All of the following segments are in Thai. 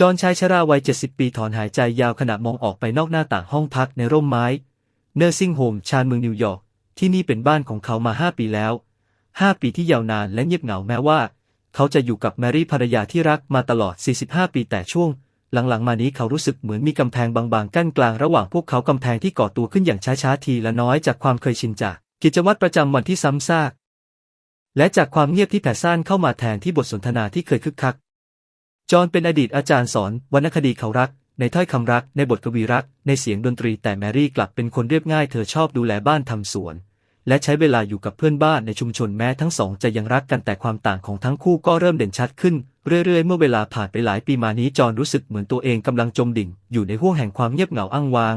จอห์นชายชราวัยเจ็ดสิบปีถอนหายใจยาวขณะมองออกไปนอกหน้าต่างห้องพักในร่มไม้เนอร์ซิงโฮมชานเมืองนิวยอร์กที่นี่เป็นบ้านของเขามาห้าปีแล้วห้าปีที่ยาวนานและเงียบเหงาแม้ว่า เขาจะอยู่กับแมรี่ภรรยาที่รักมาตลอด 45 ปีแต่ช่วง หลังๆ มานี้เขารู้สึกเหมือนมีกำแพงบางๆ กั้นกลางระหว่างพวกเขากำแพงที่ก่อตัวขึ้นอย่างช้าๆทีละน้อยจากความเคยชินจากกิจวัตรประจำวันที่ซ้ำซากและจากความเงียบที่แผ่ซ่านเข้ามาแทนที่บทสนทนาที่เคยคึกคัก จอห์นเป็นอดีตอาจารย์สอนวรรณคดีเขารัก ในถ้อยคำรัก ในบทกวีรัก ในเสียงดนตรีแต่แมรี่กลับเป็นคนเรียบง่ายเธอชอบดูแลบ้านทำสวน และใช้เวลาอยู่กับเพื่อนบ้านในชุมชนแม้ทั้งสองจะยังรักกันแต่ความต่างของทั้งคู่ก็เริ่มเด่นชัดขึ้น เรื่อยๆ เมื่อเวลาผ่านไปหลายปีมานี้จอห์นรู้สึกเหมือนตัวเองกำลังจมดิ่ง อยู่ในห้วงแห่งความเงียบเหงาอ้างว้าง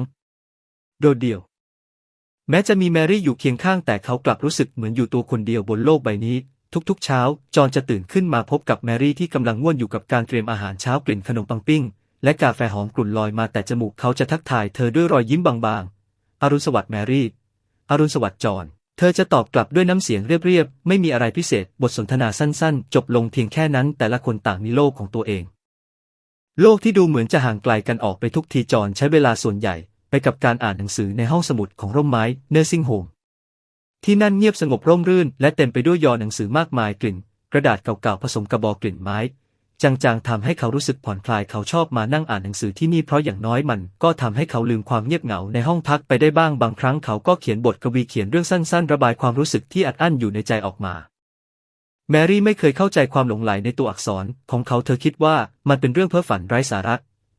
โดดเดี่ยวแม้จะมีแมรี่อยู่เคียงข้างแต่เขากลับรู้สึกเหมือนอยู่ตัวคนเดียวบนโลกใบนี้ ทุกๆ เช้า จอห์นจะตื่นขึ้นมาพบกับแมรี่ที่กำลังง่วนอยู่กับการเตรียมอาหารเช้ากลิ่นขนมปังปิ้ง และกาแฟหอมกลุ่นลอยมาแต่จมูกเขาจะทักทายเธอด้วยรอยยิ้มบางๆ อรุณสวัสดิ์แมรี่ อรุณสวัสดิ์จอห์นเธอจะตอบกลับด้วยน้ำเสียงเรียบๆ ไม่มีอะไรพิเศษ บทสนทนาสั้นๆ จบลงเพียงแค่นั้น แต่ละคนต่างมีโลกของตัวเอง โลกที่ดูเหมือนจะห่างไกลกันออกไปทุกทีจอห์นใช้เวลาส่วนใหญ่ ไปกับการอ่านหนังสือในห้องสมุดของร่มไม้เนอร์ซิงโฮม ที่นั่นเงียบสงบร่มรื่น และเต็มไปด้วยยอหนังสือมากมายกลิ่น กระดาษเก่าๆผสมกระบอกกลิ่นไม้ จางๆทำให้เขารู้สึกผ่อนคลายเขาชอบมานั่งอ่านหนังสือที่นี่เพราะอย่างน้อยมัน ก็ทำให้เขาลืมความเงียบเหงาในห้องพักไปได้บ้างบางครั้งเขาก็เขียนบทกวีเขียนเรื่องสั้นๆ ระบายความรู้สึกที่อัดอั้นอยู่ในใจออกมา แมรี่ไม่เคยเข้าใจความหลงไหลในตัวอักษรของเขาเธอคิดว่ามันเป็นเรื่องเพ้อฝันไร้สาระ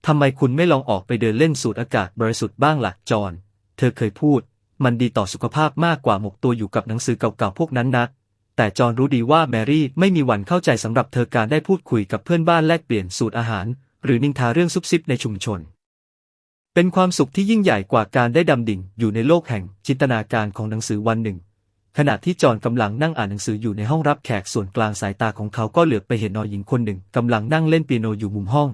ทำไมคุณไม่ลองออกไปเดินเล่นสูดอากาศบริสุทธิ์บ้างล่ะจอห์นเธอเคยพูด มันดีต่อสุขภาพมากกว่าหมกตัวอยู่กับหนังสือเก่าๆพวกนั้นนะแต่จอห์นรู้ดีว่าแมรี่ไม่มีวันเข้าใจสำหรับเธอการได้พูดคุยกับเพื่อนบ้านแลกเปลี่ยนสูตรอาหาร หรือนินทาเรื่องซุบซิบในชุมชน เป็นความสุขที่ยิ่งใหญ่กว่าการได้ดำดิ่งอยู่ในโลกแห่งจินตนาการของหนังสือวันหนึ่ง ขณะที่จอห์นกำลังนั่งอ่านหนังสืออยู่ในห้องรับแขกส่วนกลางสายตาของเขาก็เหลือบไปเห็นนอหญิงคนหนึ่งกำลังนั่งเล่นเปียโนอยู่มุมห้อง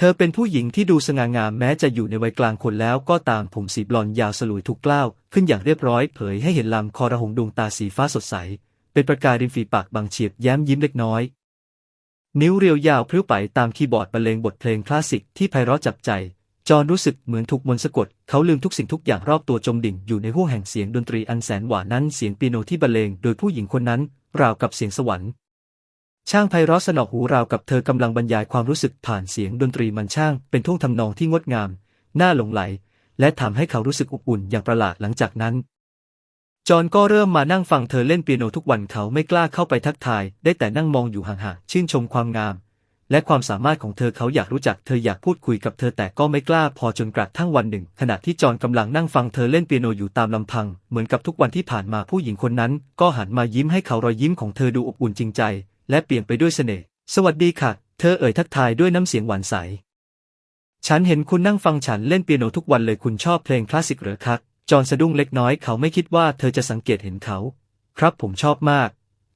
เธอเป็นผู้หญิงที่ดูสง่างามแม้จะอยู่ในวัยกลางคนแล้วก็ตามผมสีบลอนยาวสลุยถูกกล้าว ขึ้นอย่างเรียบร้อยเผยให้เห็นลำคอระหงดวงตาสีฟ้าสดใส เป็นประกายริมฝีปากบางเฉียบแย้มยิ้มเล็กน้อย นิ้วเรียวยาวพริ้วไปตามคีย์บอร์ดบรรเลงบทเพลงคลาสสิกที่ไพเราะจับใจ จอห์นรู้สึกเหมือนถูกมนต์สะกด เขาลืมทุกสิ่งทุกอย่างรอบตัวจมดิ่งอยู่ในห้วงแห่งเสียงดนตรีอันแสนหวานนั้นเสียงเปียโนที่บรรเลงโดยผู้หญิงคนนั้นราวกับเสียงสวรรค์ ช่างไพเราะสนอกหูราวกับเธอกำลังบรรยายความรู้สึกผ่านเสียงดนตรีมันช่าง เป็นท่วงทำนองที่งดงาม น่าหลงไหล และทำให้เขารู้สึกอบอุ่นอย่างประหลาดหลังจากนั้น จอนก็เริ่มมานั่งฟังเธอเล่นเปียโนทุกวันเขาไม่กล้าเข้าไปทักทาย ได้แต่นั่งมองอยู่ห่างๆชื่นชมความงาม และความสามารถของเธอเขาอยากรู้จักเธออยากพูดคุยกับเธอแต่ก็ไม่กล้าพอจนกระทั่งวันหนึ่ง ขณะที่จอนกำลังนั่งฟังเธอเล่นเปียโนอยู่ตามลำพัง เหมือนกับทุกวันที่ผ่านมาผู้หญิงคนนั้น ก็หันมายิ้มให้เขารอยยิ้มของเธอดูอบอุ่นจริงใจ และเปลี่ยนไปด้วยเสน่ห์สวัสดีค่ะ เธอเอ่ยทักทายด้วยน้ำเสียงหวานใส ฉันเห็นคุณนั่งฟังฉันเล่นเปียโนทุกวันเลยคุณชอบเพลงคลาสสิกหรือครับจอห์นสะดุ้งเล็กน้อยเขาไม่คิดว่าเธอจะสังเกตเห็นเขา ครับผมชอบมาก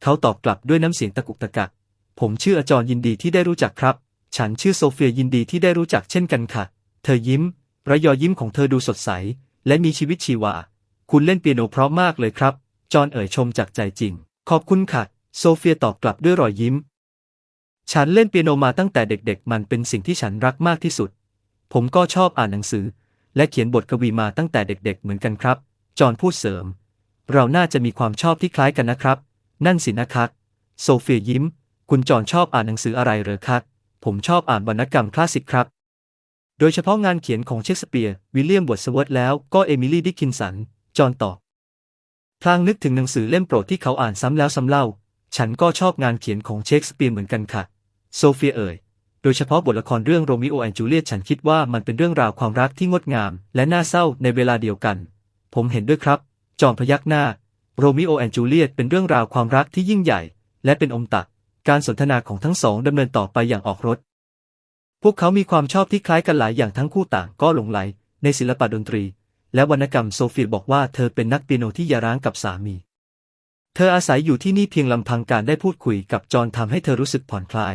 เขาตอบกลับด้วยน้ำเสียงตะกุกตะกัก ผมชื่ออาจรยินดีที่ได้รู้จักครับ ฉันชื่อโซเฟียยินดีที่ได้รู้จักเช่นกันค่ะ เธอยิ้มระยอยิ้มของเธอดูสดใส และมีชีวิตชีวา คุณเล่นเปียโนเพราะมากเลยครับ จอห์นเอ่ยชมจากใจจริง ขอบคุณค่ะ โซเฟียตอบกลับด้วยรอยยิ้ม ฉันเล่นเปียโนมาตั้งแต่เด็กๆ มันเป็นสิ่งที่ฉันรักมากที่สุด ผมก็ชอบอ่านหนังสือ และเขียนบทกวีมาตั้งแต่เด็กๆ เหมือนกันครับ จอห์นพูดเสริม เราน่าจะมีความชอบที่คล้ายกันนะครับ นั่นสินะครับโซเฟียยิ้ม คุณจอห์นชอบอ่านหนังสืออะไรเหรอครับผมชอบอ่านวรรณกรรมคลาสสิกครับ โดยเฉพาะงานเขียนของเชคสเปียร์ วิลเลียมบวตสเวิร์ธแล้วก็เอมิลี่ดิคินสัน จอห์นตอบพลางนึกถึงหนังสือเล่มโปรดที่เขาอ่านซ้ำแล้วซ้ำเล่า ฉันก็ชอบงานเขียนของเชคสเปียร์เหมือนกันค่ะ โซเฟียเอ่ย โดยเฉพาะบทละครเรื่องโรมิโอแอนจูเลียตฉันคิดว่ามันเป็นเรื่องราวความรักที่งดงาม และน่าเศร้าในเวลาเดียวกัน ผมเห็นด้วยครับ จอห์นพยักหน้า โรมิโอแอนจูเลียตเป็นเรื่องราวความรักที่ยิ่งใหญ่ และเป็นอมตะการสนทนาของทั้งสองดำเนินต่อไปอย่างออกรถ พวกเขามีความชอบที่คล้ายกันหลายอย่างทั้งคู่ต่างก็หลงไหลในศิลปะดนตรี และวรรณกรรมโซเฟียบอกว่าเธอเป็นนักเปียโนที่ย่าร้างกับสามี เธออาศัยอยู่ที่นี่เพียงลำพังการได้พูดคุยกับจอห์นทำให้เธอรู้สึกผ่อนคลาย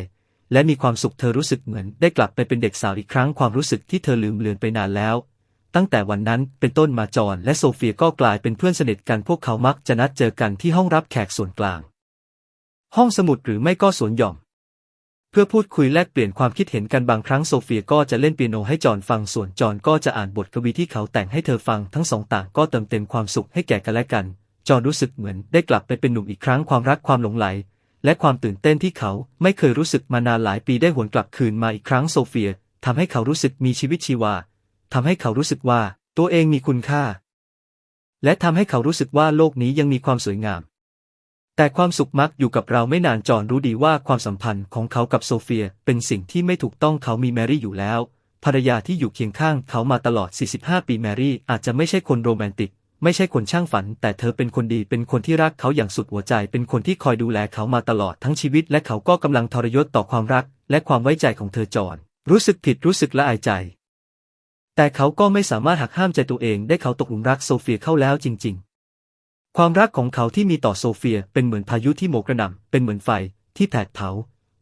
และมีความสุขเธอรู้สึกเหมือนได้กลับไปเป็นเด็กสาวอีกครั้งความรู้สึกที่เธอลืมเลือนไปนานแล้ว ตั้งแต่วันนั้นเป็นต้นมาจอห์นและโซเฟียก็กลายเป็นเพื่อนสนิทกันพวกเขามักจะนัดเจอกันที่ห้องรับแขกส่วนกลาง ห้องสมุดหรือไม่ก็สวนหย่อม เพื่อพูดคุยแลกเปลี่ยนความคิดเห็นกันบางครั้งโซเฟียก็จะเล่นเปียโนให้จอห์นฟังส่วนจอห์นก็จะอ่านบทกวีที่เขาแต่งให้เธอฟังทั้งสองต่างก็เติมเต็มความสุขให้แก่กันและกัน จอห์นรู้สึกเหมือนได้กลับไปเป็นหนุ่มอีกครั้งความรักความหลงไหล และความตื่นเต้นที่เขาไม่เคยรู้สึกมานานหลายปีได้หวนกลับคืนมาอีกครั้งโซเฟียทำให้เขารู้สึกมีชีวิตชีวาทำให้เขารู้สึกว่าตัวเองมีคุณค่า และทำให้เขารู้สึกว่าโลกนี้ยังมีความสวยงาม แต่ความสุขมักอยู่กับเราไม่นานจอห์นรู้ดีว่าความสัมพันธ์ของเขากับโซเฟียเป็นสิ่งที่ไม่ถูกต้องเขามีแมรี่อยู่แล้วภรรยาที่อยู่เคียงข้างเขามาตลอด 45 ปีแมรี่อาจจะไม่ใช่คนโรแมนติก ไม่ใช่คนช่างฝัน แต่เธอเป็นคนดีเป็นคนที่รักเขาอย่างสุดหัวใจ เป็นคนที่คอยดูแลเขามาตลอดทั้งชีวิต และเขาก็กำลังทรยศต่อความรัก และความไว้ใจของเธอจอนรู้สึกผิดรู้สึกละอายใจ แต่เขาก็ไม่สามารถหักห้ามใจตัวเอง ได้เขาตกหลุมรักโซเฟียเข้าแล้วจริง ๆ ความรักของเขาที่มีต่อโซเฟียเป็นเหมือนพายุที่โหมกระหน่ำเป็นเหมือนไฟที่แผดเผา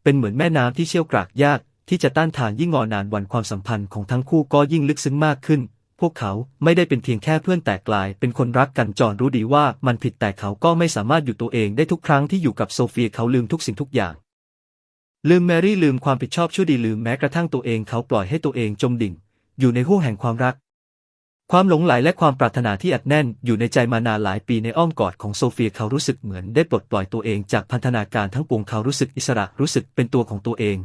เป็นเหมือนแม่น้ำที่เชี่ยวกรากยากที่จะต้านทานยิ่งงอนานวันความสัมพันธ์ของทั้งคู่ก็ยิ่งลึกซึ้งมากขึ้น พวกเขาไม่ได้เป็นเพียงแค่เพื่อนแต่กลายเป็นคนรักกันจอนรู้ดีว่ามันผิดแต่เขาก็ไม่สามารถอยู่ตัวเองได้ทุกครั้งที่อยู่กับโซเฟียเขาลืมทุกสิ่งทุกอย่าง ลืมแมรี่ลืมความผิดชอบชั่วดีลืมแม้กระทั่งตัวเองเขาปล่อยให้ตัวเองจมดิ่ง อยู่ในห้วงแห่งความรัก ความหลงไหลและความปรารถนาที่อัดแน่นอยู่ในใจมานานหลายปีในอ้อมกอดของโซเฟียเขารู้สึกเหมือนได้ปลดปล่อยตัวเองจากพันธนาการทั้งปวงเขารู้สึกอิสระรู้สึกเป็นตัวของตัวเอง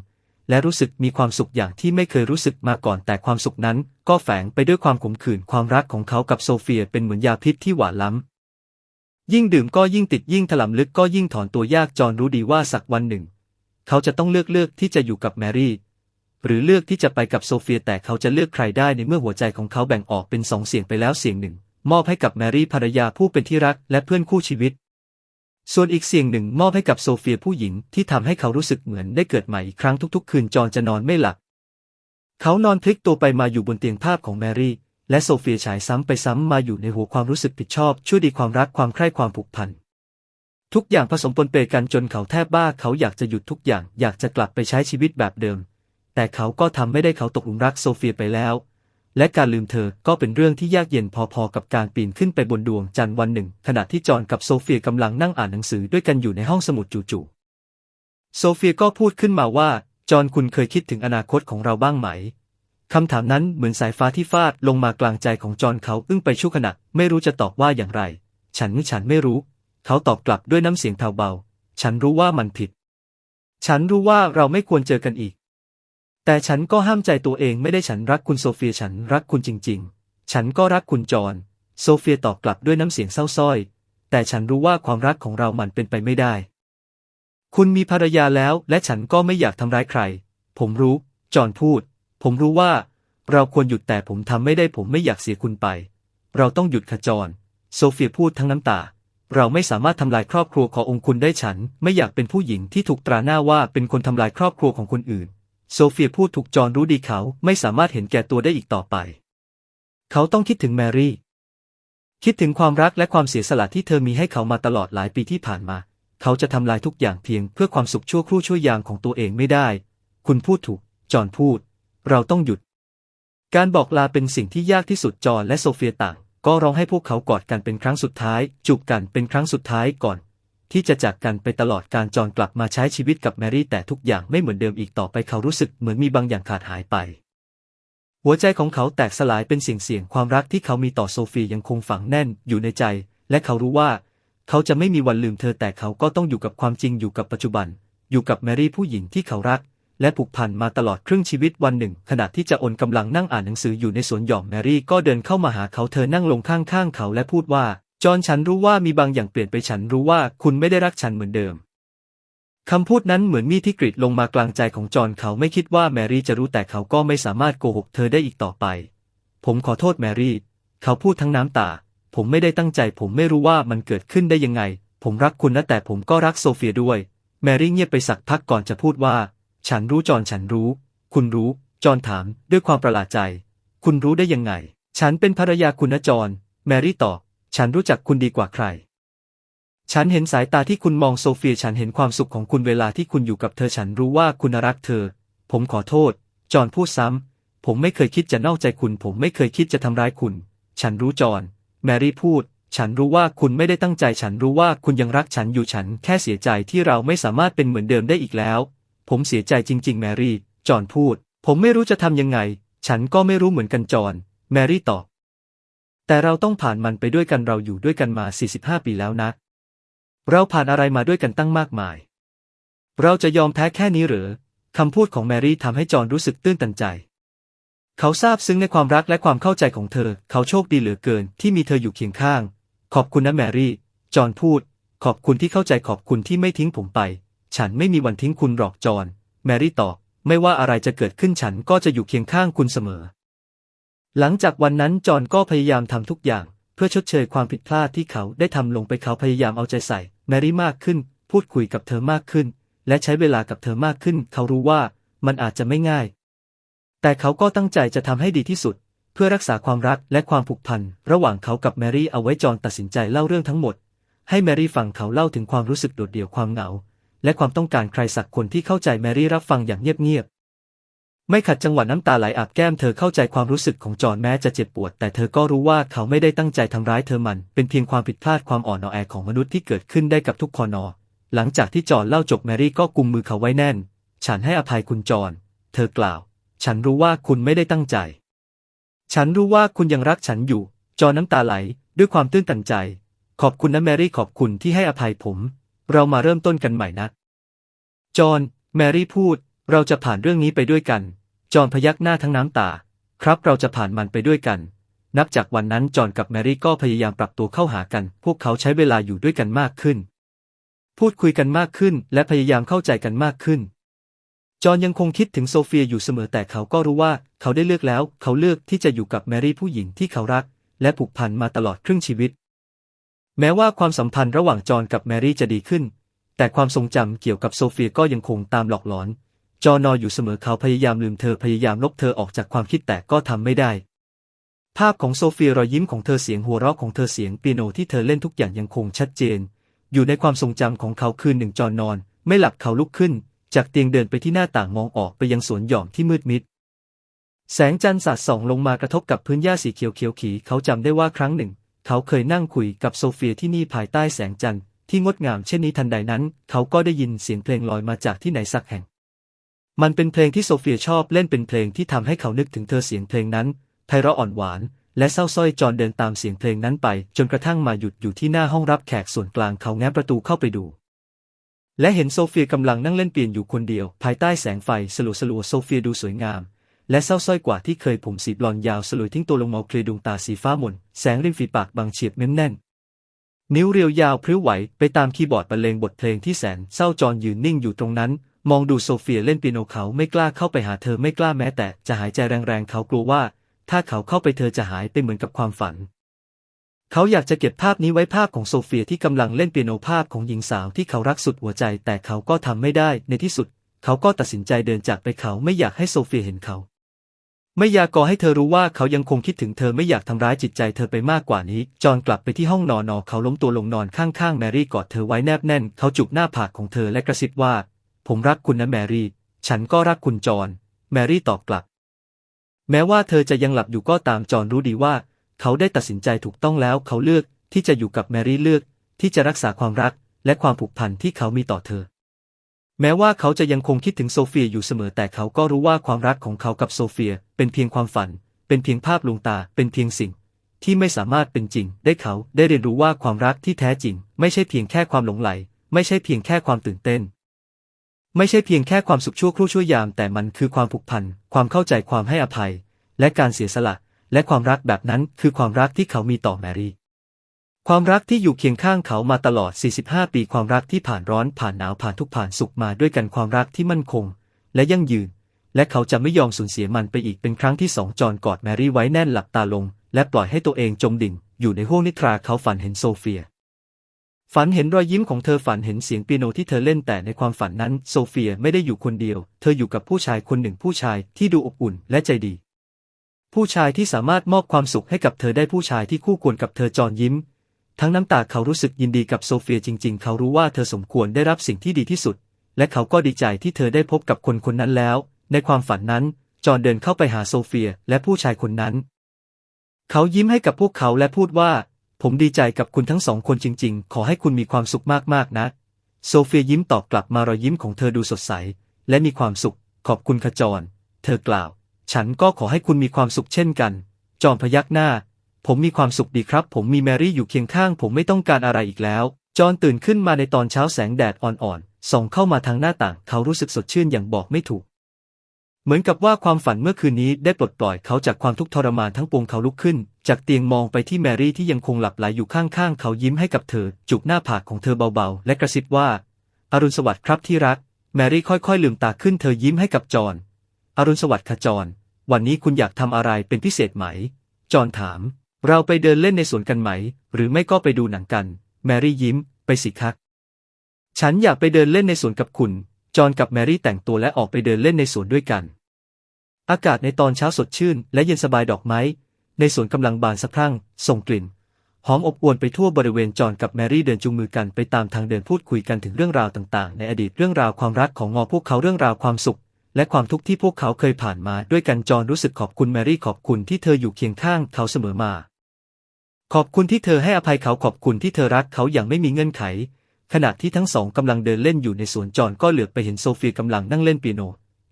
และรู้สึกมีความสุขอย่างที่ไม่เคยรู้สึกมาก่อนแต่ความสุขนั้น ก็แฝงไปด้วยความขมขื่นความรักของเขากับโซเฟียเป็นเหมือนยาพิษที่หวานล้ำ ยิ่งดื่มก็ยิ่งติดยิ่งถลำลึกก็ยิ่งถอนตัวยากจอนรู้ดีว่าสักวันหนึ่ง เขาจะต้องเลือกเลือกที่จะอยู่กับแมรี่ หรือเลือกที่จะไปกับโซเฟียแต่เขาจะเลือกใครได้ในเมื่อหัวใจของเขาแบ่งออกเป็นสองเสียงไปแล้วเสียงหนึ่ง มอบให้กับแมรี่ภรรยาผู้เป็นที่รักและเพื่อนคู่ชีวิต ส่วนอีกเสียงหนึ่งมอบให้กับโซเฟียผู้หญิงที่ทำให้เขารู้สึกเหมือนได้เกิดใหม่อีกครั้งทุกๆ คืนจอนจะนอนไม่หลับ เขานอนพลิกตัวไปมาอยู่บนเตียงภาพของแมรี่ และโซเฟียฉายซ้ำไปซ้ำมาอยู่ในหัวความรู้สึกผิดชอบ ชั่วดีความรักความใคร่ความผูกพัน ทุกอย่างผสมปนเปกันจนเขาแทบบ้า เขาอยากจะหยุดทุกอย่าง อยากจะกลับไปใช้ชีวิตแบบเดิม แต่เขาก็ทำไม่ได้เขาตกหลุมรักโซเฟียไปแล้ว และการลืมเธอก็เป็นเรื่องที่ยากเย็นพอๆกับการปีนขึ้นไปบนดวงจันทร์วันหนึ่ง ขณะที่จอห์นกับโซเฟียกำลังนั่งอ่านหนังสือด้วยกันอยู่ในห้องสมุดจู่ๆโซเฟียก็พูดขึ้นมาว่า จอห์นคุณเคยคิดถึงอนาคตของเราบ้างไหมคำถามนั้นเหมือนสายฟ้าที่ฟาดลงมากลางใจของจอห์นเขาอึ้งไปชั่วขณะไม่รู้จะตอบว่าอย่างไร ฉันฉันไม่รู้ เขาตอบกลับด้วยน้ำเสียงแผ่วเบา ฉันรู้ว่ามันผิด ฉันรู้ว่าเราไม่ควรเจอกันอีก แต่ฉันก็ห้ามใจตัวเองไม่ได้ฉันรักคุณโซเฟียฉันรักคุณจริง ๆ ฉันก็รักคุณจอห์นโซเฟียตอบกลับด้วยน้ำเสียงเศร้าส้อย แต่ฉันรู้ว่าความรักของเรามันเป็นไปไม่ได้ คุณมีภรรยาแล้วและฉันก็ไม่อยากทำร้ายใคร ผมรู้ จอห์นพูด ผมรู้ว่า เราควรหยุดแต่ผมทำไม่ได้ผมไม่อยากเสียคุณไป เราต้องหยุดขจร โซเฟียพูดทั้งน้ำตา เราไม่สามารถทำลายครอบครัวขององค์คุณได้ฉัน ไม่อยากเป็นผู้หญิงที่ถูกตราหน้าว่าเป็นคนทำลายครอบครัวของคนอื่น โซเฟียพูดถูกจอห์นรู้ดีเขาไม่สามารถเห็นแก่ตัวได้อีกต่อไป เขาต้องคิดถึงแมรี่ คิดถึงความรักและความเสียสละที่เธอมีให้เขามาตลอดหลายปีที่ผ่านมา เขาจะทำลายทุกอย่างเพียงเพื่อความสุขชั่วครู่ชั่วยามของตัวเองไม่ได้ คุณพูดถูก จอห์นพูด เราต้องหยุด การบอกลาเป็นสิ่งที่ยากที่สุดจอนและโซเฟียต่าง ก็ร้องให้พวกเขากอดกันเป็นครั้งสุดท้าย จูบกันเป็นครั้งสุดท้ายก่อน ที่จะจากกันไปตลอดการจอนกลับมาใช้ชีวิตกับแมรี่แต่ทุกอย่างไม่เหมือนเดิมอีกต่อไปเขารู้สึกเหมือนมีบางอย่างขาดหายไป หัวใจของเขาแตกสลายเป็นเสียงเสียงความรักที่เขามีต่อโซฟียังคงฝังแน่นอยู่ในใจ และเขารู้ว่า เขาจะไม่มีวันลืมเธอแต่เขาก็ต้องอยู่กับความจริงอยู่กับปัจจุบัน อยู่กับแมรี่ผู้หญิงที่เขารัก และผูกพันมาตลอดครึ่งชีวิตวันหนึ่ง ขณะที่จะอนกำลังนั่งอ่านหนังสืออยู่ในสวนหย่อมแมรี่ก็เดินเข้ามาหาเขาเธอนั่งลงข้างๆเขาและพูดว่า จอห์นฉันรู้ว่ามีบางอย่างเปลี่ยนไปฉันรู้ว่าคุณไม่ได้รักฉันเหมือนเดิม คำพูดนั้นเหมือนมีดที่กรีดลงมากลางใจของจอห์นเขาไม่คิดว่าแมรี่จะรู้แต่เขาก็ไม่สามารถโกหกเธอได้อีกต่อไป ผมขอโทษแมรี่ เขาพูดทั้งน้ำตา ผมไม่ได้ตั้งใจ ผมไม่รู้ว่ามันเกิดขึ้นได้ยังไง ผมรักคุณนะแต่ผมก็รักโซเฟียด้วย แมรี่เงียบไปสักพักก่อนจะพูดว่า ฉันรู้จอห์นฉันรู้ คุณรู้ จอห์นถามด้วยความประหลาดใจ คุณรู้ได้ยังไง ฉันเป็นภรรยาคุณนะจอห์นแมรี่ตอบ ฉันรู้จักคุณดีกว่าใคร ฉันเห็นสายตาที่คุณมองโซเฟีย ฉันเห็นความสุขของคุณเวลาที่คุณอยู่กับเธอ ฉันรู้ว่าคุณรักเธอ ผมขอโทษ จอห์นพูดซ้ำ ผมไม่เคยคิดจะนอกใจคุณ ผมไม่เคยคิดจะทำร้ายคุณ ฉันรู้จอห์นแมรี่พูด ฉันรู้ว่าคุณไม่ได้ตั้งใจ ฉันรู้ว่าคุณยังรักฉันอยู่ ฉันแค่เสียใจที่เราไม่สามารถเป็นเหมือนเดิมได้อีกแล้ว ผมเสียใจจริง ๆ แมรี่ จอห์นพูด ผมไม่รู้จะทำยังไง ฉันก็ไม่รู้เหมือนกันจอห์นแมรี่ตอบ แต่เราต้องผ่านมันไปด้วยกันเราอยู่ด้วยกันมา 45 ปีแล้วนะ เราผ่านอะไรมาด้วยกันตั้งมากมาย เราจะยอมแพ้แค่นี้เหรอคำพูดของแมรี่ทำให้จอห์นรู้สึกตื้นตันใจ เขาซาบซึ้งในความรักและความเข้าใจของเธอ เขาโชคดีเหลือเกินที่มีเธออยู่เคียงข้าง ขอบคุณนะแมรี่ จอห์นพูด ขอบคุณที่เข้าใจขอบคุณที่ไม่ทิ้งผมไป ฉันไม่มีวันทิ้งคุณหรอกจอห์นแมรี่ตอบ ไม่ว่าอะไรจะเกิดขึ้นฉันก็จะอยู่เคียงข้างคุณเสมอ หลังจากวันนั้นจอห์นก็พยายามทำทุกอย่าง เพื่อชดเชยความผิดพลาดที่เขาได้ทำลงไปเขาพยายามเอาใจใส่แมรี่มากขึ้น พูดคุยกับเธอมากขึ้น และใช้เวลากับเธอมากขึ้น เขารู้ว่ามันอาจจะไม่ง่าย แต่เขาก็ตั้งใจจะทำให้ดีที่สุด เพื่อรักษาความรักและความผูกพัน ระหว่างเขากับแมรี่เอาไว้จอห์นตัดสินใจเล่าเรื่องทั้งหมด ให้แมรี่ฟังเขาเล่าถึงความรู้สึกโดดเดี่ยวความเหงา และความต้องการใครสักคนที่เข้าใจแมรี่รับฟังอย่างเงียบๆ ไม่ขัดจังหวะน้ำตาไหลอาบแก้มเธอเข้าใจความรู้สึกของจอห์นแม้จะเจ็บปวด แต่เธอก็รู้ว่าเขาไม่ได้ตั้งใจทำร้ายเธอมัน เป็นเพียงความผิดพลาดความอ่อนแอของมนุษย์ที่เกิดขึ้นได้กับทุกคนอหลังจากที่จอห์นเล่าจบแมรี่ก็กุมมือเขาไว้แน่น ฉันให้อภัยคุณจอห์นเธอกล่าว ฉันรู้ว่าคุณไม่ได้ตั้งใจ ฉันรู้ว่าคุณยังรักฉันอยู่ จอห์นน้ำตาไหล ด้วยความตื้นตันใจ ขอบคุณนะแมรี่ขอบคุณที่ให้อภัยผม เรามาเริ่มต้นกันใหม่นะ จอห์นแมรี่พูด เราจะผ่านเรื่องนี้ไปด้วยกัน จอห์นพยักหน้าทั้งน้ำตา ครับเราจะผ่านมันไปด้วยกัน นับจากวันนั้นจอห์นกับแมรี่ก็พยายามปรับตัวเข้าหากัน พวกเขาใช้เวลาอยู่ด้วยกันมากขึ้น พูดคุยกันมากขึ้นและพยายามเข้าใจกันมากขึ้น จอห์นยังคงคิดถึงโซเฟียอยู่เสมอแต่เขาก็รู้ว่าเขาได้เลือกแล้ว เขาเลือกที่จะอยู่กับแมรี่ผู้หญิงที่เขารัก และผูกพันมาตลอดครึ่งชีวิต แม้ว่าความสัมพันธ์ระหว่างจอห์นกับแมรี่จะดีขึ้น แต่ความทรงจำเกี่ยวกับโซเฟียก็ยังคงตามหลอกหลอน จอห์นนออยู่เสมอเขาพยายามลืมเธอพยายามลบเธอออกจากความคิดแต่ก็ทำไม่ได้ ภาพของโซเฟียรอยยิ้มของเธอเสียงหัวเราะของเธอเสียงเปียโนที่เธอเล่นทุกอย่างยังคงชัดเจน อยู่ในความทรงจำของเขาคืนหนึ่งจอหนนอน ไม่หลับเขาลุกขึ้น จากเตียงเดินไปที่หน้าต่างมองออกไปยังสวนหย่อมที่มืดมิด แสงจันทร์สาดส่องลงมากระทบกับพื้นหญ้าสีเขียวเขียวขีเขาจำได้ว่าครั้งหนึ่ง เขาเคยนั่งคุยกับโซเฟียที่นี่ภายใต้แสงจันทร์ที่งดงามเช่นนี้ทันใดนั้น เขาก็ได้ยินเสียงเพลงลอยมาจากที่ไหนสักแห่ง มันเป็นเพลงที่โซเฟียชอบเล่นเป็นเพลงที่ทำให้เขานึกถึงเธอเสียงเพลงนั้นไพเราะอ่อนหวาน และเศร้าส้อยจอนเดินตามเสียงเพลงนั้นไป จนกระทั่งมาหยุดอยู่ที่หน้าห้องรับแขกส่วนกลางเขาแง้มประตูเข้าไปดู และเห็นโซเฟียกำลังนั่งเล่นเปียโนอยู่คนเดียว ภายใต้แสงไฟสลัวสลัวๆโซเฟียดูสวยงาม และเศร้าส้อยกว่าที่เคยผมสีบลอนด์ยาวสลวยทิ้งตัวลงมาเคลียดวงตาสีฟ้าหม่นแสงริมฝีปากบางเฉียบเม้มแน่นนิ้วเรียวยาวพริ้วไหวไปตามคีย์บอร์ดบรรเลงบทเพลงที่แสนเศร้าจอนยืนนิ่งอยู่ตรงนั้น มองดูโซเฟียเล่นเปียโนเขาไม่กล้าเข้าไปหาเธอไม่กล้าแม้แต่จะหายใจแรงๆเขากลัวว่า ถ้าเขาเข้าไปเธอจะหายไปเหมือนกับความฝัน เขาอยากจะเก็บภาพนี้ไว้ภาพของโซเฟียที่กำลังเล่นเปียโนภาพของหญิงสาวที่เขารักสุดหัวใจ แต่เขาก็ทำไม่ได้ในที่สุด เขาก็ตัดสินใจเดินจากไปเขาไม่อยากให้โซเฟียเห็นเขา ไม่อยากก่อให้เธอรู้ว่าเขายังคงคิดถึงเธอไม่อยากทำร้ายจิตใจเธอไปมากกว่านี้ จอห์นกลับไปที่ห้องนอนนอเขาล้มตัวลงนอนข้างๆแมรี่กอดเธอไว้แนบแน่น เขาจุบหน้าผากของเธอและกระซิบว่า ผมรักคุณนะแมรี่ ฉันก็รักคุณจอห์นแมรี่ตอบกลับ แม้ว่าเธอจะยังหลับอยู่ก็ตามจอห์นรู้ดีว่า เขาได้ตัดสินใจถูกต้องแล้ว เขาเลือกที่จะอยู่กับแมรี่เลือก ที่จะรักษาความรักและความผูกพันที่เขามีต่อเธอ แม้ว่าเขาจะยังคงคิดถึงโซเฟียอยู่เสมอแต่เขาก็รู้ว่าความรักของเขากับโซเฟียเป็นเพียงความฝัน เป็นเพียงภาพลวงตา เป็นเพียงสิ่ง ที่ไม่สามารถเป็นจริง ได้เขาได้เรียนรู้ว่าความรักที่แท้จริง ไม่ใช่เพียงแค่ความหลงใหล ไม่ใช่เพียงแค่ความตื่นเต้น ไม่ใช่เพียงแค่ความสุขชั่วครู่ชั่วยาม แต่มันคือความผูกพัน ความเข้าใจความให้อภัย และการเสียสละ และความรักแบบนั้นคือความรักที่เขามีต่อแมรี่ ความรักที่อยู่เคียงข้างเขามาตลอด 45 ปีความรักที่ผ่านร้อนผ่านหนาวผ่านทุกผ่านสุขมาด้วยกันความรักที่มั่นคง และยั่งยืน และเขาจะไม่ยอมสูญเสียมันไปอีกเป็นครั้งที่สองจอห์นกอดแมรี่ไว้แน่นหลับตาลง และปล่อยให้ตัวเองจมดิ่ง อยู่ในห้วงนิทราเขาฝันเห็นโซเฟีย ฝันเห็นรอยยิ้มของเธอฝันเห็นเสียงเปียโนที่เธอเล่นแต่ในความฝันนั้น โซเฟียไม่ได้อยู่คนเดียว เธออยู่กับผู้ชายคนหนึ่งผู้ชายที่ดูอบอุ่นและใจดี ผู้ชายที่สามารถมอบความสุขให้กับเธอได้ผู้ชายที่คู่ควรกับเธอจอนยิ้ม ทั้งน้ำตาเขารู้สึกยินดีกับโซเฟียจริง ๆ เขารู้ว่าเธอสมควรได้รับสิ่งที่ดีที่สุด และเขาก็ดีใจที่เธอได้พบกับคนคนนั้นแล้ว ในความฝันนั้น จอนเดินเข้าไปหาโซเฟียและผู้ชายคนนั้น เขายิ้มให้กับพวกเขาและพูดว่า ผมดีใจกับคุณทั้งสองคนจริง ๆ ขอให้คุณมีความสุขมากๆนะ โซเฟียยิ้มตอบกลับมารอยยิ้มของเธอดูสดใส และมีความสุข ขอบคุณขจร เธอกล่าว ฉันก็ขอให้คุณมีความสุขเช่นกัน จอห์นพยักหน้า ผมมีความสุขดีครับ ผมมีแมรี่อยู่เคียงข้าง ผมไม่ต้องการอะไรอีกแล้ว จอห์นตื่นขึ้นมาในตอนเช้าแสงแดดอ่อนๆส่องเข้ามาทางหน้าต่าง เขารู้สึกสดชื่นอย่างบอกไม่ถูก เหมือนกับว่าความฝันเมื่อคืนนี้ได้ปลดปล่อยเขาจากความทุกข์ทรมานทั้งปวงเขาลุกขึ้น จากเตียงมองไปที่แมรี่ที่ยังคงหลับไหลอยู่ข้างๆ เขายิ้มให้กับเธอ จุบหน้าผากของเธอเบาๆ และกระซิบว่า อรุณสวัสดิ์ครับที่รัก แมรี่ค่อยๆลืมตาขึ้นเธอยิ้มให้กับจอห์นอรุณสวัสดิ์ค่ะจอห์นวันนี้คุณอยากทำอะไรเป็นพิเศษไหม จอห์นถาม เราไปเดินเล่นในสวนกันไหม หรือไม่ก็ไปดูหนังกัน แมรี่ยิ้ม ไปสิครับฉันอยากไปเดินเล่นในสวนกับคุณ จอห์นกับแมรี่แต่งตัวและออกไปเดินเล่นในสวนด้วยกัน อากาศในตอนเช้าสดชื่น และเย็นสบายดอกไม้ ในสวนกำลังบานสะพรั่ง ส่งกลิ่นหอมอบอวลไปทั่วบริเวณจอห์นกับแมรี่เดินจูงมือกันไปตามทางเดินพูดคุยกันถึงเรื่องราวต่างๆ ในอดีตเรื่องราวความรักของงอพวกเขาเรื่องราวความสุข และความทุกข์ที่พวกเขาเคยผ่านมาด้วยกันจอห์นรู้สึกขอบคุณแมรี่ขอบคุณที่เธออยู่เคียงข้างเขาเสมอมา ขอบคุณที่เธอให้อภัยเขาขอบคุณที่เธอรักเขาอย่างไม่มีเงื่อนไข ขณะที่ทั้งสองกำลังเดินเล่นอยู่ในสวนจอห์นก็เหลือบไปเห็นโซเฟียกำลังนั่งเล่นเปียโน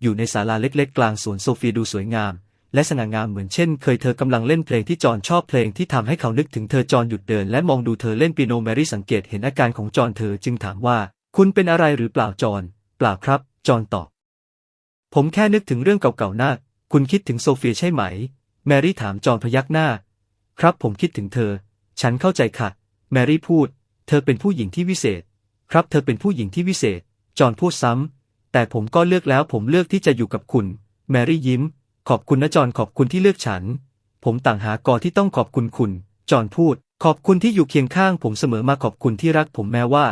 อยู่ในศาลาเล็กๆ กลางสวนโซเฟียดูสวยงาม และสง่างามเหมือนเช่น เคยเธอกำลังเล่นเพลงที่จอห์นชอบเพลงที่ทำให้เขานึกถึงเธอจอห์นหยุดเดินและมองดูเธอเล่นเปียโนแมรี่สังเกตเห็นอาการของจอห์นเธอจึงถามว่า คุณเป็นอะไรหรือเปล่าจอห์นเปล่าครับ จอห์นตอบ ผมแค่นึกถึงเรื่องเก่าๆนาคุณคิดถึงโซเฟียใช่ไหม แมรี่ถามจอห์นพยักหน้า ครับผมคิดถึงเธอ ฉันเข้าใจค่ะ แมรี่พูด เธอเป็นผู้หญิงที่วิเศษ ครับเธอเป็นผู้หญิงที่วิเศษ จอห์นพูดซ้ำ แต่ผมก็เลือกแล้วผมเลือกที่จะอยู่กับคุณ แมรี่ยิ้ม ขอบคุณนะจอห์นขอบคุณที่เลือกฉัน ผมต่างหากอที่ต้องขอบคุณคุณ จอห์นพูด ขอบคุณที่อยู่เคียงข้างผมเสมอมาขอบคุณที่รักผมแม้ว่า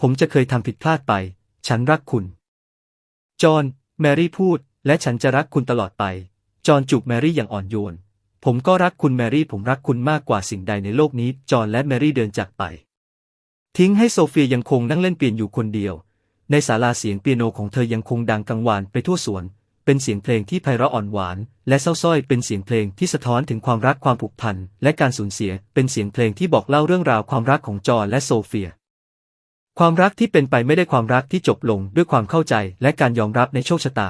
ผมจะเคยทำผิดพลาดไป ฉันรักคุณ จอห์นแมรี่พูด และฉันจะรักคุณตลอดไป จอห์นจูบแมรี่อย่างอ่อนโยน ผมก็รักคุณแมรี่ผมรักคุณมากกว่าสิ่งใดในโลกนี้ จอห์นและแมรี่เดินจากไป ทิ้งให้โซเฟียยังคงนั่งเล่นเปียโนอยู่คนเดียว ในศาลาเสียงเปียโนของเธอยังคงดังกังวานไปทั่วสวน เป็นเสียงเพลงที่ไพเราะอ่อนหวาน และเศร้าส้อยเป็นเสียงเพลงที่สะท้อนถึงความรักความผูกพันและการสูญเสีย เป็นเสียงเพลงที่บอกเล่าเรื่องราวความรักของจอห์และโซเฟีย ความรักที่เป็นไปไม่ได้ความรักที่จบลงด้วยความเข้าใจและการยอมรับในโชคชะตา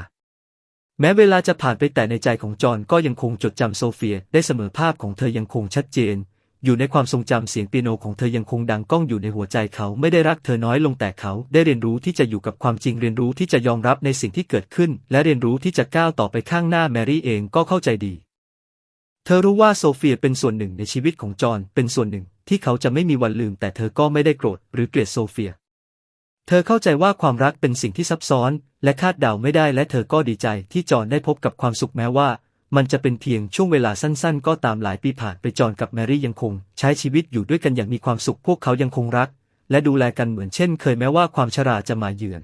แม้เวลาจะผ่านไปแต่ในใจของจอห์นก็ยังคงจดจำโซเฟียได้เสมอภาพของเธอยังคงชัดเจน อยู่ในความทรงจำเสียงเปียโนของเธอยังคงดังก้องอยู่ในหัวใจเขาไม่ได้รักเธอน้อยลงแต่เขาได้เรียนรู้ที่จะอยู่กับความจริงเรียนรู้ที่จะยอมรับในสิ่งที่เกิดขึ้น และเรียนรู้ที่จะก้าวต่อไปข้างหน้าแมรี่เองก็เข้าใจดี เธอรู้ว่าโซเฟียเป็นส่วนหนึ่งในชีวิตของจอห์นเป็นส่วนหนึ่งที่เขาจะไม่มีวันลืม แต่เธอก็ไม่ได้โกรธหรือเกลียดโซเฟีย เธอเข้าใจว่าความรักเป็นสิ่งที่ซับซ้อน และคาดเดาไม่ได้และเธอก็ดีใจที่จอห์นได้พบกับความสุขแม้ว่า มันจะเป็นเพียงช่วงเวลาสั้นๆ ก็ตามหลายปีผ่านไปจอนกับแมรี่ยังคง ใช้ชีวิตอยู่ด้วยกันอย่างมีความสุขพวกเขายังคงรัก และดูแลกันเหมือนเช่น เคยแม้ว่าความชราจะมาเยือน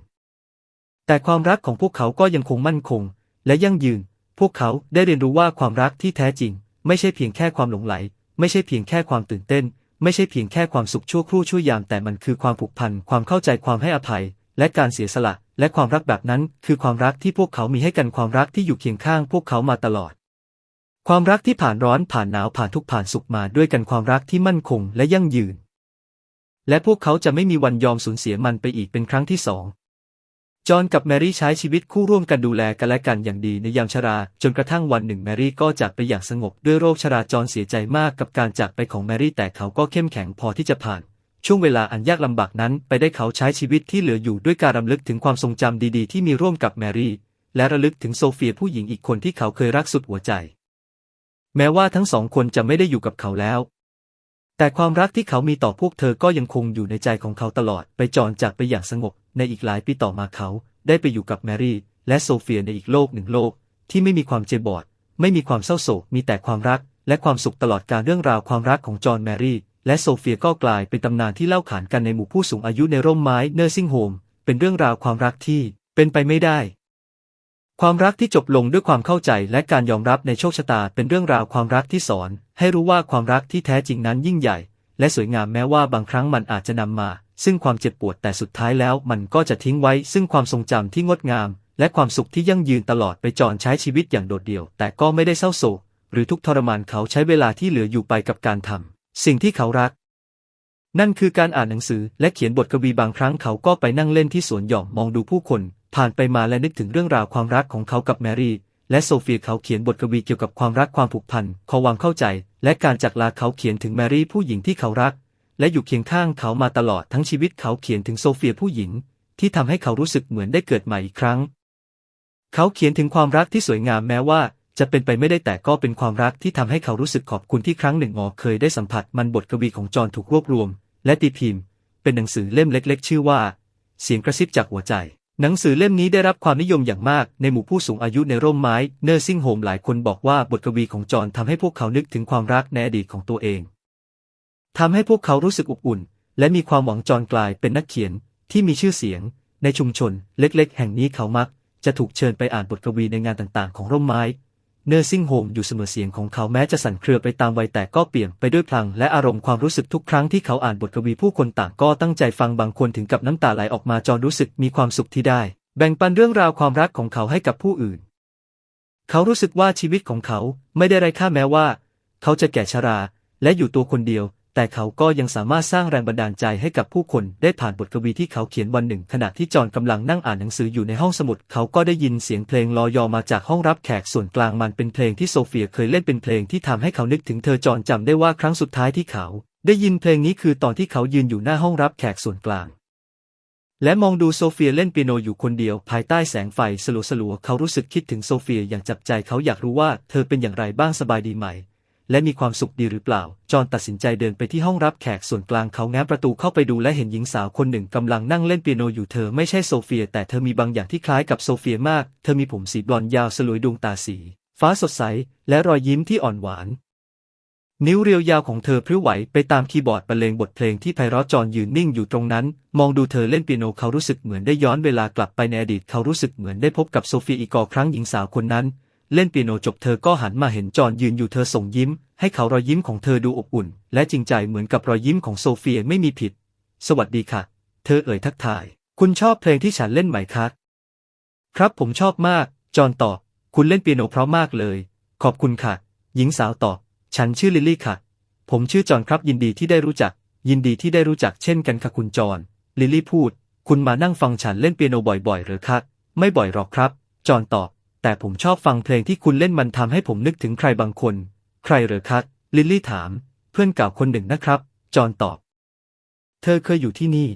แต่ความรักของพวกเขาก็ยังคงมั่นคง และยั่งยืน พวกเขาได้เรียนรู้ว่าความรักที่แท้จริง ไม่ใช่เพียงแค่ความหลงไหล ไม่ใช่เพียงแค่ความตื่นเต้น ไม่ใช่เพียงแค่ความสุขชั่วครู่ชั่วยามแต่มันคือความผูกพันความเข้าใจความให้อภัย และการเสียสละ และความรักแบบนั้นคือความรักที่พวกเขามีให้กันความรักที่อยู่เคียงข้างพวกเขามาตลอด ความรักที่ผ่านร้อนผ่านหนาวผ่านทุกผ่านสุขมาด้วยกันความรักที่มั่นคงและยั่งยืน และพวกเขาจะไม่มีวันยอมสูญเสียมันไปอีกเป็นครั้งที่สองจอห์นกับแมรี่ใช้ชีวิตคู่ร่วมกันดูแลกันและกันอย่างดีในยามชรา จนกระทั่งวันหนึ่งแมรี่ก็จากไปอย่างสงบด้วยโรคชราจอห์นเสียใจมากกับการจากไปของแมรี่แต่เขาก็เข้มแข็งพอที่จะผ่าน ช่วงเวลาอันยากลำบากนั้นไปได้เขาใช้ชีวิตที่เหลืออยู่ด้วยการรำลึกถึงความทรงจำดีๆ ที่มีร่วมกับแมรี่ และระลึกถึงโซเฟียผู้หญิงอีกคนที่เขาเคยรักสุดหัวใจ แม้ว่าทั้งสองคนจะไม่ได้อยู่กับเขาแล้ว แต่ความรักที่เขามีต่อพวกเธอก็ยังคงอยู่ในใจของเขาตลอดไปจอนจากไปอย่างสงบ ในอีกหลายปีต่อมาเขาได้ไปอยู่กับแมรี่ และโซเฟียในอีกโลกหนึ่งโลก ที่ไม่มีความเจ็บบอด ไม่มีความเศร้าโศกมีแต่ความรัก และความสุขตลอดการเรื่องราวความรักของจอห์นแมรี่ และโซเฟียก็กลายเป็นตำนานที่เล่าขานกันในหมู่ผู้สูงอายุในร่มไม้เนอร์ซิงโฮมเป็นเรื่องราวความรักที่เป็นไปไม่ได้ ความรักที่จบลงด้วยความเข้าใจและการยอมรับในโชคชะตาเป็นเรื่องราวความรักที่สอน ให้รู้ว่าความรักที่แท้จริงนั้นยิ่งใหญ่ และสวยงามแม้ว่าบางครั้งมันอาจจะนำมา ซึ่งความเจ็บปวดแต่สุดท้ายแล้วมันก็จะทิ้งไว้ ซึ่งความทรงจำที่งดงาม และความสุขที่ยั่งยืนตลอดไปจอนใช้ชีวิตอย่างโดดเดี่ยว แต่ก็ไม่ได้เศร้าโศกหรือทุกทรมานเขาใช้เวลาที่เหลืออยู่ไปกับการทำ สิ่งที่เขารัก นั่นคือการอ่านหนังสือและเขียนบทกวีบางครั้งเขาก็ไปนั่งเล่นที่สวนหย่อมมองดูผู้คน ผ่านไปมาและนึกถึงเรื่องราวความรักของเขากับแมรี่ และโซเฟียเขาเขียนบทกวีเกี่ยวกับความรักความผูกพันความเข้าใจ และการจากลาเขาเขียนถึงแมรี่ผู้หญิงที่เขารัก และอยู่เคียงข้างเขามาตลอดทั้งชีวิตเขาเขียนถึงโซเฟียผู้หญิง ที่ทำให้เขารู้สึกเหมือนได้เกิดใหม่อีกครั้ง เขาเขียนถึงความรักที่สวยงามแม้ว่า จะเป็นไปไม่ได้แต่ก็เป็นความรักที่ทำให้เขารู้สึกขอบคุณที่ครั้งหนึ่งหอเคยได้สัมผัสมันบทกวีของจอห์นถูกรวบรวม และตีพิมพ์ เป็นหนังสือเล่มเล็ก ๆ ชื่อว่า เสียงกระซิบจากหัวใจ หนังสือเล่มนี้ได้รับความนิยมอย่างมากในหมู่ผู้สูงอายุในร่มไม้เนอร์ซิ่งโฮมหลายคนบอกว่าบทกวีของจอห์นทำให้พวกเขานึกถึงความรักในอดีตของตัวเองทำให้พวกเขารู้สึกอบอุ่น และมีความหวังจอห์นกลายเป็นนักเขียนที่มีชื่อเสียง ในชุมชนเล็ก ๆ แห่งนี้เขามัก จะถูกเชิญไปอ่านบทกวีในงานต่างๆ ของร่มไม้ เนอร์ซิ่งโฮมอยู่เสมอเสียงของเขาแม้จะสั่นเครือไปตามวัยแต่ก็เปลี่ยนไปด้วยพลังและอารมณ์ความรู้สึกทุกครั้งที่เขาอ่านบทกวีผู้คนต่างก็ตั้งใจฟังบางคนถึงกับน้ำตาไหลออกมาจอรู้สึกมีความสุขที่ได้ แบ่งปันเรื่องราวความรักของเขาให้กับผู้อื่น เขารู้สึกว่าชีวิตของเขาไม่ได้ไร้ค่าแม้ว่า เขาจะแก่ชรา และอยู่ตัวคนเดียว แต่เขาก็ยังสามารถสร้างแรงบันดาลใจให้กับผู้คนได้ผ่านบทกวีที่เขาเขียนวันหนึ่ง ขณะที่จอห์นกำลังนั่งอ่านหนังสืออยู่ในห้องสมุด เขาก็ได้ยินเสียงเพลงลอยอมาจากห้องรับแขกส่วนกลางมันเป็นเพลงที่โซเฟียเคยเล่นเป็นเพลงที่ทำให้เขานึกถึงเธอจอห์นจำได้ว่าครั้งสุดท้ายที่เขา ได้ยินเพลงนี้คือตอนที่เขายืนอยู่หน้าห้องรับแขกส่วนกลางและมองดูโซเฟียเล่นเปียโนอยู่คนเดียว ภายใต้แสงไฟสลัวๆเขารู้สึกคิดถึงโซเฟียอย่างจับใจเขาอยากรู้ว่าเธอเป็นอย่างไรบ้างสบายดีไหม และมีความสุขดีหรือเปล่า จอห์นตัดสินใจเดินไปที่ห้องรับแขกส่วนกลางเขาแง้มประตูเข้าไปดูและเห็นหญิงสาวคนหนึ่งกำลังนั่งเล่นเปียโนอยู่เธอไม่ใช่โซเฟีย แต่เธอมีบางอย่างที่คล้ายกับโซเฟียมาก เธอมีผมสีบลอนด์ยาวสลวยดวงตาสี ฟ้าสดใส และรอยยิ้มที่อ่อนหวาน นิ้วเรียวยาวของเธอพริ้วไหวไปตามคีย์บอร์ดบรรเลงบทเพลงที่ไพเราะจอนยืนนิ่งอยู่ตรงนั้น มองดูเธอเล่นเปียโนเขารู้สึกเหมือนได้ย้อนเวลากลับไปในอดีตเขารู้สึกเหมือนได้พบกับโซเฟียอีกครั้งหญิงสาวคนนั้น เล่นเปียโนจบเธอก็หันมาเห็นจอห์นยืนอยู่เธอส่งยิ้ม ให้เขารอยยิ้มของเธอดูอบอุ่น และจริงใจเหมือนกับรอยยิ้มของโซเฟียไม่มีผิด สวัสดีค่ะ เธอเอ่ยทักทาย คุณชอบเพลงที่ฉันเล่นไหมคะครับผมชอบมาก จอห์นตอบ คุณเล่นเปียโนเพราะมากเลย ขอบคุณค่ะ หญิงสาวตอบ ฉันชื่อลิลลี่ค่ะ ผมชื่อจอห์นครับยินดีที่ได้รู้จัก ยินดีที่ได้รู้จักเช่นกันค่ะคุณจอห์นลิลลี่พูด คุณมานั่งฟังฉันเล่นเปียโนบ่อยๆหรือคะ ไม่บ่อยหรอกครับ จอห์นตอบ แต่ผมชอบฟังเพลงที่คุณเล่นมันทำให้ผมนึกถึงใครบางคน ใครเหรอคะลิลลี่ถาม เพื่อนเก่าคนหนึ่งนะครับ จอห์นตอบ เธอเคยอยู่ที่นี่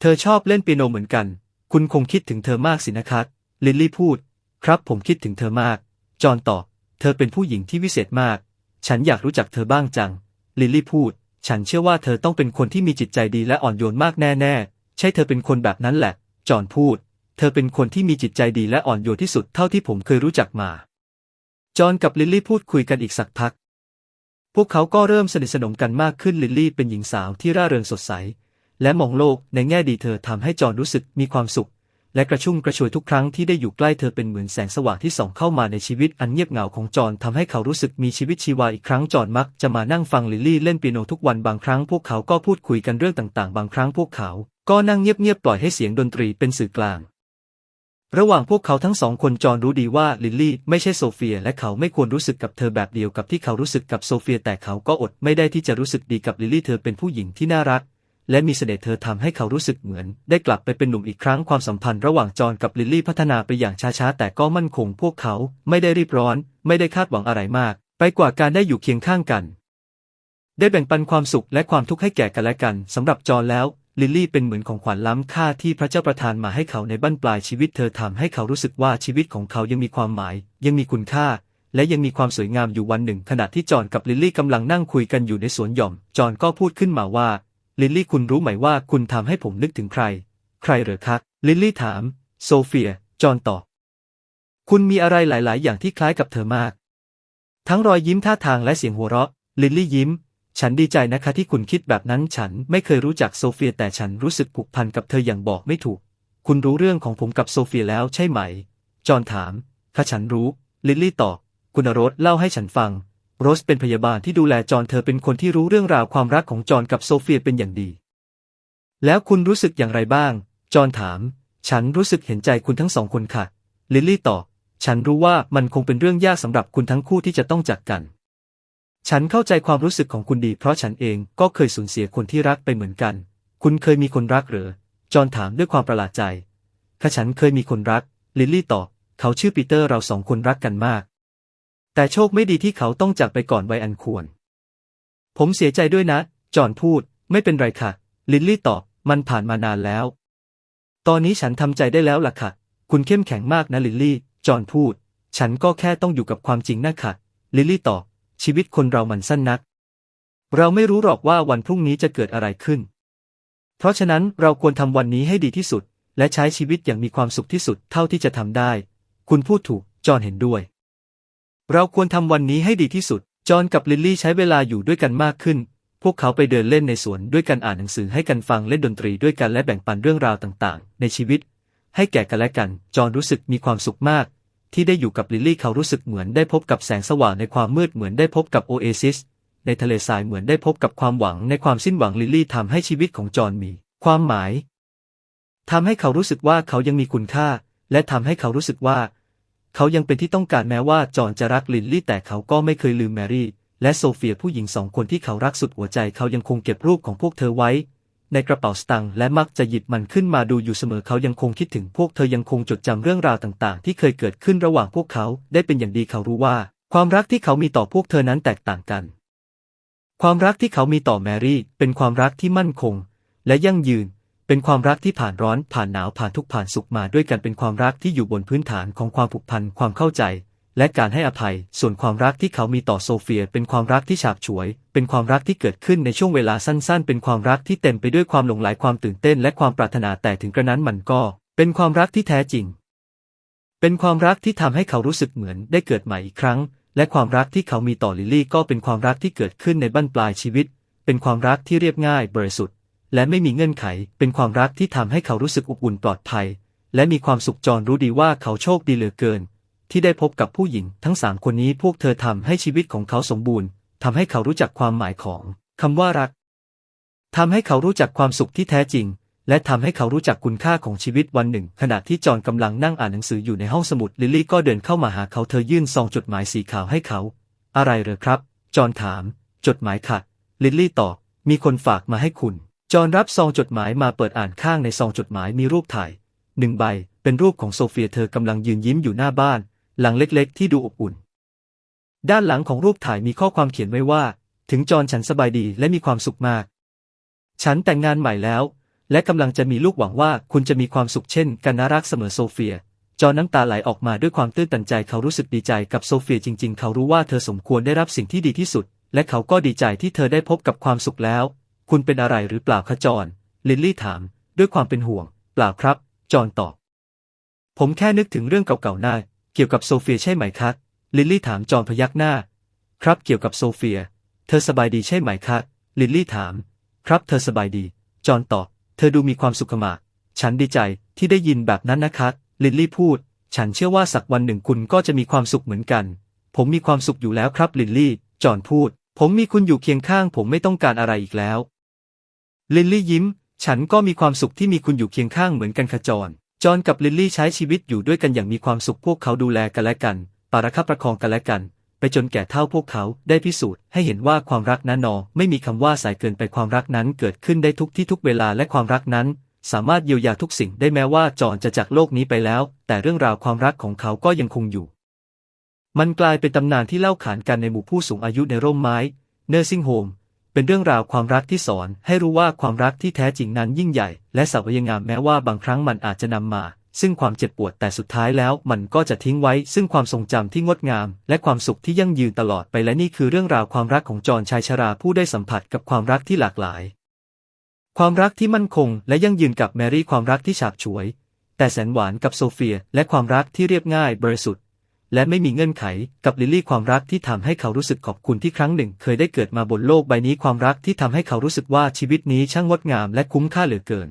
เธอชอบเล่นเปียโนเหมือนกัน คุณคงคิดถึงเธอมากสินะครับลิลลี่พูด ครับผมคิดถึงเธอมาก จอห์นตอบ เธอเป็นผู้หญิงที่วิเศษมาก ฉันอยากรู้จักเธอบ้างจัง ลิลลี่พูด ฉันเชื่อว่าเธอต้องเป็นคนที่มีจิตใจดีและอ่อนโยนมากแน่ ๆ ใช่เธอเป็นคนแบบนั้นแหละ จอห์นพูด เธอเป็นคนที่มีจิตใจดีและอ่อนโยนที่สุดเท่าที่ผมเคยรู้จักมา จอห์นกับลิลลี่พูดคุยกันอีกสักพัก พวกเขาก็เริ่มสนิทสนมกันมากขึ้นลิลลี่เป็นหญิงสาวที่ร่าเริงสดใส และมองโลกในแง่ดีเธอทำให้จอห์นรู้สึกมีความสุข และกระชุ่มกระชวยทุกครั้งที่ได้อยู่ใกล้เธอเป็นเหมือนแสงสว่างที่ส่องเข้ามาในชีวิตอันเงียบเหงาของจอห์นทำให้เขารู้สึกมีชีวิตชีวาอีกครั้งจอห์นมักจะมานั่งฟังลิลลี่เล่นเปียโนทุกวันบางครั้งพวกเขาก็พูดคุยกันเรื่องต่างๆ บางครั้งพวกเขา ก็นั่งเงียบๆปล่อยให้เสียงดนตรีเป็นสื่อกลาง ระหว่างพวกเขาทั้งสองคนจอห์นรู้ดีว่าลิลลี่ไม่ใช่โซเฟียและเขาไม่ควรรู้สึกกับเธอแบบเดียวกับที่เขารู้สึกกับโซเฟีย แต่เขาก็อดไม่ได้ที่จะรู้สึกดีกับลิลลี่เธอเป็นผู้หญิงที่น่ารัก และมีเสน่ห์เธอทำให้เขารู้สึกเหมือน ได้กลับไปเป็นหนุ่มอีกครั้งความสัมพันธ์ระหว่างจอห์นกับลิลลี่พัฒนาไปอย่างช้าๆแต่ก็มั่นคง พวกเขาไม่ได้รีบร้อน ไม่ได้คาดหวังอะไรมาก ไปกว่าการได้อยู่เคียงข้างกัน ได้แบ่งปันความสุขและความทุกข์ให้แก่กันและกันสำหรับจอห์นแล้ว ลิลลี่เป็นเหมือนของขวัญล้ำค่าที่พระเจ้าประทานมาให้เขาในบั้นปลายชีวิตเธอทำให้เขารู้สึกว่าชีวิตของเขายังมีความหมาย ยังมีคุณค่า และยังมีความสวยงามอยู่วันหนึ่ง ขณะที่จอห์นกับลิลลี่กำลังนั่งคุยกันอยู่ในสวนหย่อม จอห์นก็พูดขึ้นมาว่า ลิลลี่คุณรู้ไหมว่าคุณทำให้ผมนึกถึงใคร ใครเหรอคะลิลลี่ถาม โซเฟีย จอห์นตอบคุณมีอะไรหลาย ๆ อย่างที่คล้ายกับเธอมาก ทั้งรอยยิ้มท่าทางและเสียงหัวเราะ ลิลลี่ยิ้ม ฉันดีใจนะคะที่คุณคิดแบบนั้นฉันไม่เคยรู้จักโซเฟียแต่ฉันรู้สึกผูกพันกับเธออย่างบอกไม่ถูก คุณรู้เรื่องของผมกับโซเฟียแล้วใช่ไหม จอห์นถามค่ะฉันรู้ ลิลลี่ตอบ คุณโรสเล่าให้ฉันฟัง โรสเป็นพยาบาลที่ดูแลจอห์นเธอเป็นคนที่รู้เรื่องราวความรักของจอห์นกับโซเฟียเป็นอย่างดี แล้วคุณรู้สึกอย่างไรบ้าง จอห์นถาม ฉันรู้สึกเห็นใจคุณทั้งสองคนค่ะ ลิลลี่ตอบ ฉันรู้ว่ามันคงเป็นเรื่องยากสำหรับคุณทั้งคู่ที่จะต้องจากกัน ฉันเข้าใจความรู้สึกของคุณดี เพราะฉันเองก็เคยสูญเสียคนที่รักไปเหมือนกัน คุณเคยมีคนรักหรือจอห์นถามด้วยความประหลาดใจข้าฉันเคยมีคนรัก ลิลลี่ตอบ เขาชื่อปีเตอร์เราสองคนรักกันมาก แต่โชคไม่ดีที่เขาต้องจากไปก่อนวัยอันควร ผมเสียใจด้วยนะ จอห์นพูด ไม่เป็นไรค่ะ ลิลลี่ตอบ มันผ่านมานานแล้ว ตอนนี้ฉันทำใจได้แล้วล่ะค่ะ คุณเข้มแข็งมากนะลิลลี่ จอห์นพูด ฉันก็แค่ต้องอยู่กับความจริงนะค่ะ ลิลลี่ตอบ ชีวิตคนเรามันสั้นนัก เราไม่รู้หรอกว่าวันพรุ่งนี้จะเกิดอะไรขึ้น เพราะฉะนั้นเราควรทำวันนี้ให้ดีที่สุด และใช้ชีวิตอย่างมีความสุขที่สุดเท่าที่จะทำได้ คุณพูดถูก จอห์นเห็นด้วย เราควรทำวันนี้ให้ดีที่สุด จอห์นกับลิลลี่ใช้เวลาอยู่ด้วยกันมากขึ้น พวกเขาไปเดินเล่นในสวนด้วยกันอ่านหนังสือให้กันฟังเล่นดนตรีด้วยกันและแบ่งปันเรื่องราวต่างๆ ในชีวิต ให้แก่กันและกัน จอห์นรู้สึกมีความสุขมาก ที่ได้อยู่กับลิลลี่เขารู้สึกเหมือนได้พบกับแสงสว่างในความมืดเหมือนได้พบกับโอเอซิสในทะเลทรายเหมือนได้พบกับความหวังในความสิ้นหวังลิลลี่ทำให้ชีวิตของจอห์นมี ความหมายทำให้เขารู้สึกว่าเขายังมีคุณค่า และทำให้เขารู้สึกว่า เขายังเป็นที่ต้องการแม้ว่าจอห์นจะรักลิลลี่แต่เขาก็ไม่เคยลืมแมรี่ และโซเฟียผู้หญิงสองคนที่เขารักสุดหัวใจเขายังคงเก็บรูปของพวกเธอไว้ ในกระเป๋าสตางค์และมักจะหยิบมันขึ้นมาดูอยู่เสมอเขายังคงคิดถึงพวกเธอยังคงจดจำเรื่องราวต่างๆ ที่เคยเกิดขึ้นระหว่างพวกเขาได้เป็นอย่างดีเขารู้ว่า ความรักที่เขามีต่อพวกเธอนั้นแตกต่างกัน ความรักที่เขามีต่อแมรี่ เป็นความรักที่มั่นคง และยั่งยืน เป็นความรักที่ผ่านร้อนผ่านหนาวผ่านทุกข์ผ่านสุขมาด้วยกันเป็นความรักที่อยู่บนพื้นฐานของความผูกพันความเข้าใจ และการให้อภัย ส่วนความรักที่เขามีต่อโซเฟียเป็นความรักที่ฉาบฉวย เป็นความรักที่เกิดขึ้นในช่วงเวลาสั้นๆ เป็นความรักที่เต็มไปด้วยความหลงไหลความตื่นเต้น และความปรารถนาแต่ถึงกระนั้นมันก็ เป็นความรักที่แท้จริง เป็นความรักที่ทำให้เขารู้สึกเหมือนได้เกิดใหม่อีกครั้ง และความรักที่เขามีต่อลิลลี่ก็เป็นความรักที่เกิดขึ้นในบั้นปลายชีวิต เป็นความรักที่เรียบง่ายบริสุทธิ์ และไม่มีเงื่อนไข เป็นความรักที่ทำให้เขารู้สึกอบอุ่นปลอดภัย และมีความสุขจรรู้ดีว่าเขาโชคดีเหลือเกิน ที่ได้พบกับผู้หญิง ทั้งสามคนนี้พวกเธอทำให้ชีวิตของเขาสมบูรณ์ทำให้เขารู้จักความหมายของคำว่ารักทำให้เขารู้จักความสุขที่แท้จริง และทำให้เขารู้จักคุณค่าของชีวิตวันหนึ่ง ขณะที่จอห์นกำลังนั่งอ่านหนังสืออยู่ในห้องสมุดลิลลี่ก็เดินเข้ามาหาเขาเธอยื่นซองจดหมายสีขาวให้เขา อะไรเหรอครับ จอห์นถาม จดหมายค่ะ ลิลลี่ตอบมีคนฝากมาให้คุณ จอห์นรับซองจดหมายมาเปิดอ่านข้างในซองจดหมายมีรูปถ่ายหนึ่งใบเป็นรูปของโซเฟียเธอกำลังยืนยิ้มอยู่หน้าบ้าน หลังเล็กๆ ที่ดูอบอุ่น ด้านหลังของรูปถ่ายมีข้อความเขียนไว้ว่า ถึงจอห์นฉันสบายดีและมีความสุขมาก ฉันแต่งงานใหม่แล้ว และกำลังจะมีลูกหวังว่าคุณจะมีความสุขเช่น กันนะรักเสมอโซเฟีย จอห์นน้ำตาไหลออกมาด้วยความตื้นตันใจเขารู้สึกดีใจกับโซเฟียจริง ๆ เขารู้ว่าเธอสมควรได้รับสิ่งที่ดีที่สุด และเขาก็ดีใจที่เธอได้พบกับความสุขแล้ว คุณเป็นอะไรหรือเปล่าคะจอห์นลิลลี่ถาม ด้วยความเป็นห่วง เปล่าครับ จอห์นตอบผมแค่นึกถึงเรื่องเก่าๆหน้า เกี่ยวกับโซเฟียใช่ไหมคะลิลลี่ถามจอห์นพยักหน้า ครับเกี่ยวกับโซเฟีย เธอสบายดีใช่ไหมคะลิลลี่ถาม ครับเธอสบายดี จอห์นตอบ เธอดูมีความสุขมาก ฉันดีใจที่ได้ยินแบบนั้นนะคะ ลิลลี่พูด ฉันเชื่อว่าสักวันหนึ่งคุณก็จะมีความสุขเหมือนกัน ผมมีความสุขอยู่แล้วครับลิลลี่ จอห์นพูด ผมมีคุณอยู่เคียงข้าง ผมไม่ต้องการอะไรอีกแล้ว ลิลลี่ยิ้ม ฉันก็มีความสุขที่มีคุณอยู่เคียงข้างเหมือนกันค่ะจอน จอห์นกับลิลลี่ใช้ชีวิตอยู่ด้วยกันอย่างมีความสุขพวกเขาดูแลกันและกันปาระคับประคองกันและกัน ไปจนแก่เท่าพวกเขาได้พิสูจน์ให้เห็นว่าความรักนั้นนอไม่มีคำว่าสายเกินไปความรักนั้นเกิดขึ้นได้ทุกที่ทุกเวลาและความรักนั้น สามารถเยียวยาทุกสิ่งได้แม้ว่าจอห์นจะจากโลกนี้ไปแล้ว แต่เรื่องราวความรักของเขาก็ยังคงอยู่ มันกลายเป็นตำนานที่เล่าขานกันในหมู่ผู้สูงอายุในร่มไม้เนอร์ซิงโฮม เป็นเรื่องราวความรักที่สอนให้รู้ว่าความรักที่แท้จริงนั้นยิ่งใหญ่ และสวยงามแม้ว่าบางครั้งมันอาจจะนำมา ซึ่งความเจ็บปวดแต่สุดท้ายแล้ว มันก็จะทิ้งไว้ ซึ่งความทรงจำที่งดงาม และความสุขที่ยั่งยืนตลอดไปและนี่คือเรื่องราวความรักของจอห์นชายชราผู้ได้สัมผัสกับความรักที่หลากหลาย ความรักที่มั่นคง และยั่งยืนกับแมรี่ความรักที่ฉาบฉวย แต่แสนหวานกับโซเฟีย และความรักที่เรียบง่ายบริสุทธิ์ และไม่มีเงื่อนไขกับลิลลี่ความรักที่ทำให้เขารู้สึกขอบคุณที่ครั้งหนึ่ง เคยได้เกิดมาบนโลกใบนี้ความรักที่ทำให้เขารู้สึกว่าชีวิตนี้ช่างงดงามและคุ้มค่าเหลือเกิน